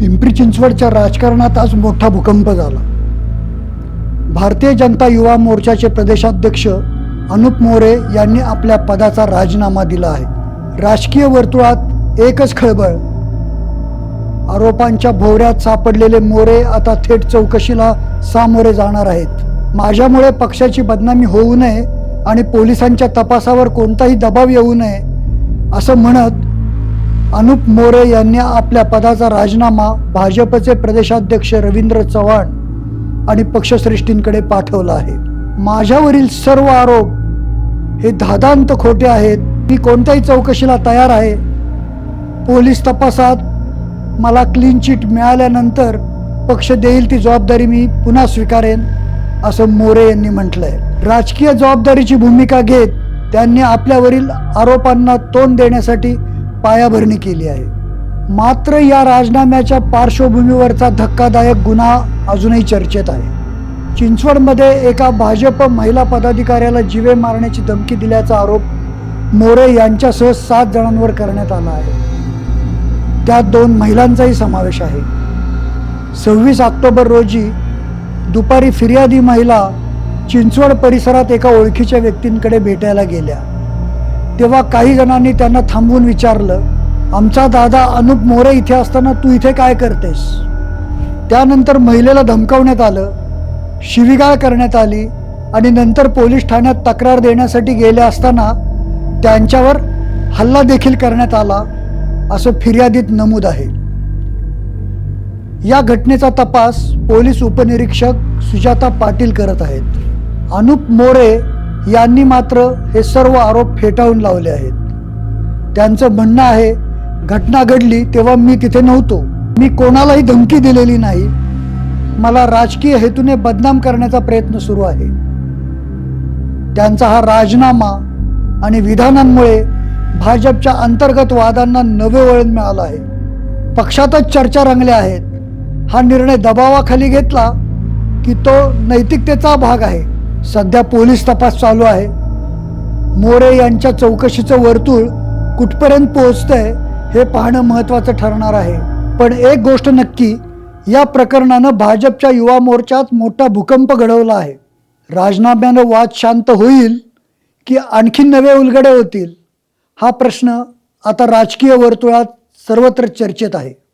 पिंपरी चिंचवडच्या राजकारणात आज मोठा भूकंप झाला. भारतीय जनता युवा मोर्चाचे प्रदेशाध्यक्ष अनुप मोरे यांनी आपल्या पदाचा राजीनामा दिला आहे. राजकीय वर्तुळात एकच खळबळ. आरोपांच्या भोवऱ्यात सापडलेले मोरे आता थेट चौकशीला सामोरे जाणार आहेत. माझ्यामुळे पक्षाची बदनामी होऊ नये आणि पोलिसांच्या तपासावर कोणताही दबाव येऊ नये असं म्हणत अनुप मोरे यांनी आपल्या पदाचा राजीनामा भाजपचे प्रदेशाध्यक्ष रवींद्र चव्हाण आणि पक्षश्रेष्ठींकडे पाठवला आहे. माझ्यावरील सर्व आरोप हे धादांत खोटे आहेत. मी कोणत्याही चौकशीला तयार आहे. पोलीस तपासात मला क्लीन चिट मिळाल्यानंतर पक्ष देईल ती जबाबदारी मी पुन्हा स्वीकारेन असं मोरे यांनी म्हटलंय. राजकीय जबाबदारीची भूमिका घेत त्यांनी आपल्यावरील आरोपांना तोंड देण्यासाठी पायाभरणी केली आहे. मात्र या राजीनाम्याच्या पार्श्वभूमीवरचा धक्कादायक गुन्हा अजूनही चर्चेत आहे. चिंचवडमध्ये एका भाजप महिला पदाधिकाऱ्याला जीवे मारण्याची धमकी दिल्याचा आरोप मोरे यांच्यासह सात जणांवर करण्यात आला आहे. त्यात दोन महिलांचाही समावेश आहे. सव्वीस ऑक्टोबर रोजी दुपारी फिर्यादी महिला चिंचवड परिसरात एका ओळखीच्या व्यक्तींकडे भेटायला गेल्या. तेव्हा काही जणांनी त्यांना थांबवून विचारलं आमचा दादा अनुप मोरे इथे असताना तू इथे काय करतेस? त्यानंतर महिलेला धमकावण्यात आलं शिवीगाळ करण्यात आली आणि नंतर पोलीस ठाण्यात तक्रार देण्यासाठी गेले असताना त्यांच्यावर हल्ला देखील करण्यात आला असं फिर्यादीत नमूद आहे. या घटनेचा तपास पोलीस उपनिरीक्षक सुजाता पाटील करत आहेत. अनुप मोरे यांनी मात्र हे सर्व आरोप फेटाळून लावले आहेत. त्यांचं म्हणणं आहे घटना घडली तेव्हा मी तिथे नव्हतो. मी कोणालाही धमकी दिलेली नाही. मला राजकीय हेतूने बदनाम करण्याचा प्रयत्न सुरू आहे. त्यांचा हा राजीनामा आणि विधानांमुळे भाजपच्या अंतर्गत वादांना नवे वळण मिळालं आहे. पक्षातच चर्चा रंगल्या आहेत. हा निर्णय दबावाखाली घेतला की तो नैतिकतेचा भाग आहे. सध्या पोलीस तपास चालू आहे. मोरे यांच्या चौकशीचं वर्तुळ कुठपर्यंत पोहोचतंय हे पाहणं महत्त्वाचं ठरणार आहे. पण एक गोष्ट नक्की या प्रकरणानं भाजपच्या युवा मोर्चात मोठा भूकंप घडवला आहे. राजनाम्यानं वाद शांत होईल की आणखी नवे उलगडे होतील? हा प्रश्न आता राजकीय वर्तुळात सर्वत्र चर्चेत आहे.